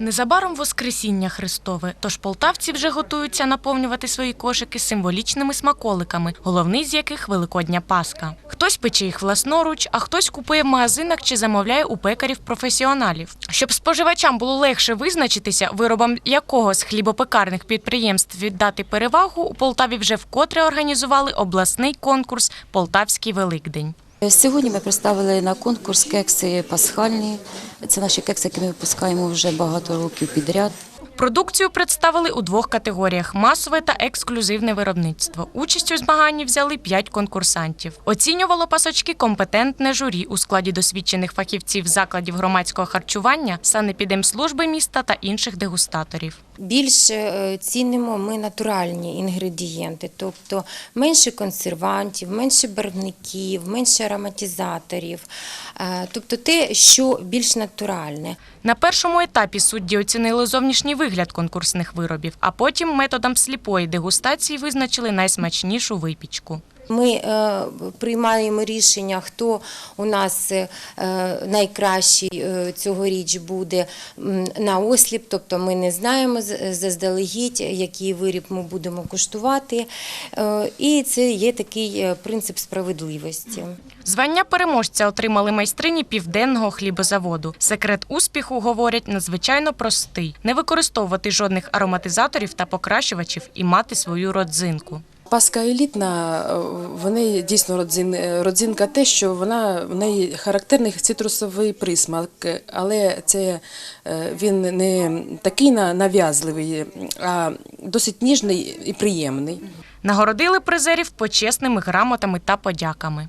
Незабаром Воскресіння Христове, тож полтавці вже готуються наповнювати свої кошики символічними смаколиками, головний з яких Великодня Пасха. Хтось пече їх власноруч, а хтось купує в магазинах чи замовляє у пекарів-професіоналів. Щоб споживачам було легше визначитися, виробам якого з хлібопекарних підприємств віддати перевагу, у Полтаві вже вкотре організували обласний конкурс Полтавський Великдень. Сьогодні ми представили на конкурс кекси пасхальні. Це наші кекси, які ми випускаємо вже багато років підряд. Продукцію представили у двох категоріях: масове та ексклюзивне виробництво. Участь у змаганні взяли п'ять конкурсантів. Оцінювало пасочки компетентне журі у складі досвідчених фахівців закладів громадського харчування, санепідемслужби міста та інших дегустаторів. Більше цінимо ми натуральні інгредієнти, тобто менше консервантів, менше барвників, менше ароматизаторів, е, тобто те, що більш натуральне. На першому етапі судді оцінили зовнішній вигляд конкурсних виробів, а потім методом сліпої дегустації визначили найсмачнішу випічку. Ми е, приймаємо рішення, хто у нас е, найкращий е, цьогоріч буде на осліп, тобто ми не знаємо заздалегідь, який виріб ми будемо куштувати. І це є такий принцип справедливості. Звання переможця отримали майстрині південного хлібозаводу. Секрет успіху, говорять, надзвичайно простий: не використовувати жодних ароматизаторів та покращувачів і мати свою родзинку. Паска елітна, е, в неї дійсно родзин, е, родзинка те, що вона в неї характерний цитрусовий присмак, але це е, він не такий на- нав'язливий, а досить ніжний і приємний. Нагородили призерів почесними грамотами та подяками.